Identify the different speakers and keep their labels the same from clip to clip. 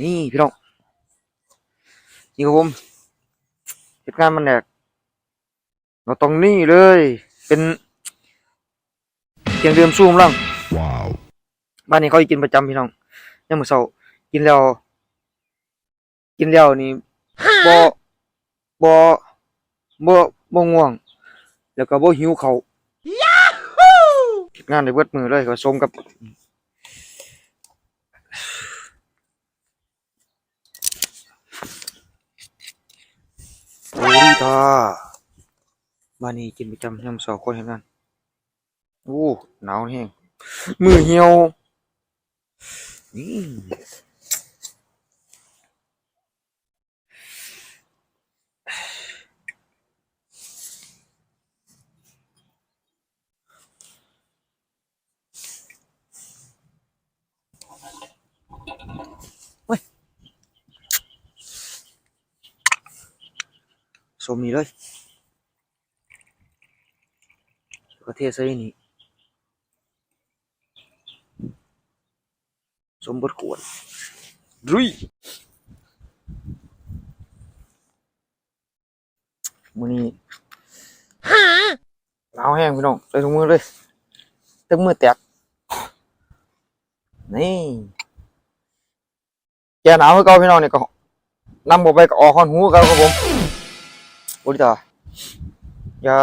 Speaker 1: นี่พี่น้องนี่ครับผมเหตุการณ์มันแหลกเราต้องนี่เลย เป็นเพียงเดิมสู้กำลัง
Speaker 2: Wow.
Speaker 1: บ้านนี้เขากินประจำพี่น้องยามมื้อเช้ากินแล้ว กินแล้วนี่บ่บ่บ่บ่ง่วง แล้วก็บ่หิวเขาวเฮ็ดงานได้เบิดมือเลยก็สมกับ ก็มานี่กินประจำยำสองคนเห็นกันโอ้หนาวแห้งมือเหี่ยวนี่ สมนี้เลยแล้วก็เทใส่นี่สมบทขวดรุยมื้อนี้หนาวแห้งพี่น้องใส่ถุงมือเลยเต็มมือแตกนี่แกหนาวคือเก่าพี่น้องนี่ก็นำออกไปก็ออกคอนหูกันครับผม โอ้ดิตายา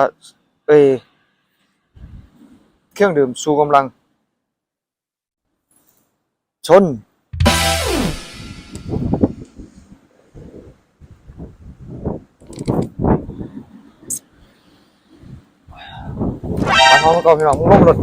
Speaker 1: เอเครื่องดื่มชูกำลัง ชนไปพร้อมกันก่อนพี่น้องมึงลงรถ